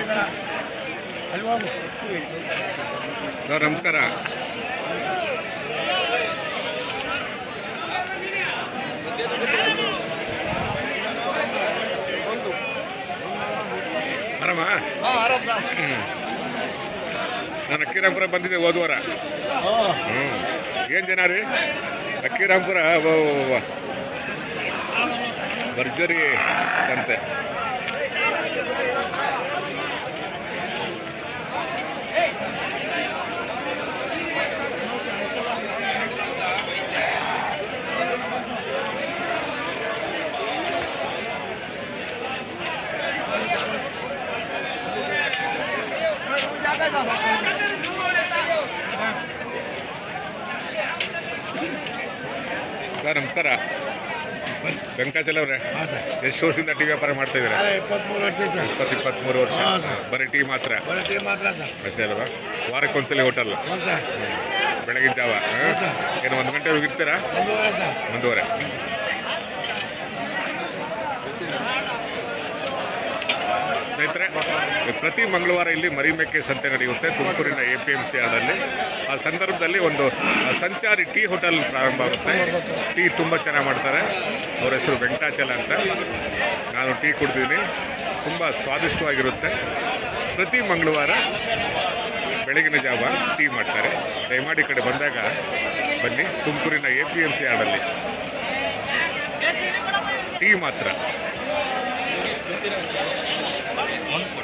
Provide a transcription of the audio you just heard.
ఇక్కడ ಸರ್ ನಮಸ್ಕಾರ. ಆರಾಮ. ನಾನು ಅಕ್ಕಿರಾಮ್ಪುರ ಬಂದಿದ್ದೆ ಹೋದ ವಾರ. ಹ್ಞೂ ಏನು ಜನ ರೀ? ಅಕ್ಕಿರಾಮ್ಪುರ. ಭರ್ಜರಿ ಸಂತೆ. ಸರ್ ನಮಸ್ಕಾರ. ವೆಂಕಟಾಚಲ ಅವರೇ. ಎಷ್ಟು ವರ್ಷದಿಂದ ಟೀ ವ್ಯಾಪಾರ ಮಾಡ್ತಾ ಇದ್ದೀರಾ? ವರ್ಷ ಸರ್. ಇಪ್ಪತ್ತು ಇಪ್ಪತ್ತ್ಮೂರು ವರ್ಷ. ಬರೀ ಟೀ ಮಾತ್ರ? ಅಷ್ಟೇ ಅಲ್ವಾ? ವಾರಕ್ಕೊಂದ್ಸಲಿ ಹೋಟೆಲ್. ಬೆಳಗಿನ ಜಾವ. ಏನು ಒಂದು ಗಂಟೆ ಹೋಗಿರ್ತೀರಾ? ಒಂದೂವರೆ ಸರ್ ಒಂದೂವರೆ ಸ್ನೇಹಿತರೆ, ಪ್ರತಿ ಮಂಗಳವಾರ ಇಲ್ಲಿ ಮರಿಮೆಕ್ಕೆ ಸಂತೆ ನಡೆಯುತ್ತೆ, ತುಮಕೂರಿನ ಎ ಪಿ ಎಂ ಸಿ ಆಡಲ್ಲಿ ಆ ಸಂದರ್ಭದಲ್ಲಿ ಒಂದು ಸಂಚಾರಿ ಟೀ ಹೋಟೆಲ್ ಪ್ರಾರಂಭ ಆಗುತ್ತೆ. ಟೀ ತುಂಬ ಚೆನ್ನಾಗಿ ಮಾಡ್ತಾರೆ. ಅವ್ರ ಹೆಸರು ವೆಂಕಟಾಚಲ ಅಂತ. ನಾನು ಟೀ ಕುಡಿದೀನಿ ತುಂಬ ಸ್ವಾದಿಷ್ಟವಾಗಿರುತ್ತೆ. ಪ್ರತಿ ಮಂಗಳವಾರ ಬೆಳಗಿನ ಜಾವ ಟೀ ಮಾಡ್ತಾರೆ. ದಯಮಾಡಿ ಕಡೆ ಬಂದಾಗ ಬನ್ನಿ. ತುಮಕೂರಿನ ಎ ಪಿ ಎಂ ಸಿ ಆಡಲ್ಲಿ ಟೀ ಮಾತ್ರ. ಒಂದು